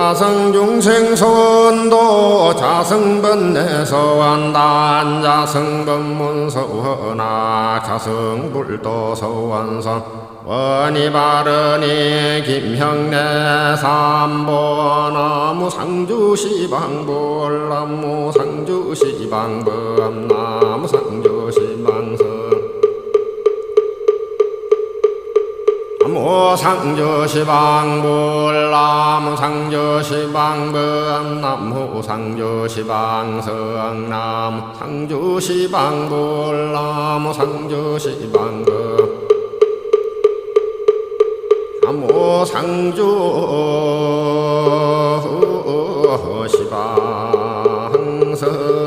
자성중생 소원도 자성번내 소원단 자성번문 소원악 자성불도 소원선 원이 바르니 김형래 삼보나무 상주시방불 나무 상주시방범 나무 상주시 무상조시방불남 상조시방범 남호상조시방성남 상조시방불남 상조시방범 남호 상조시방성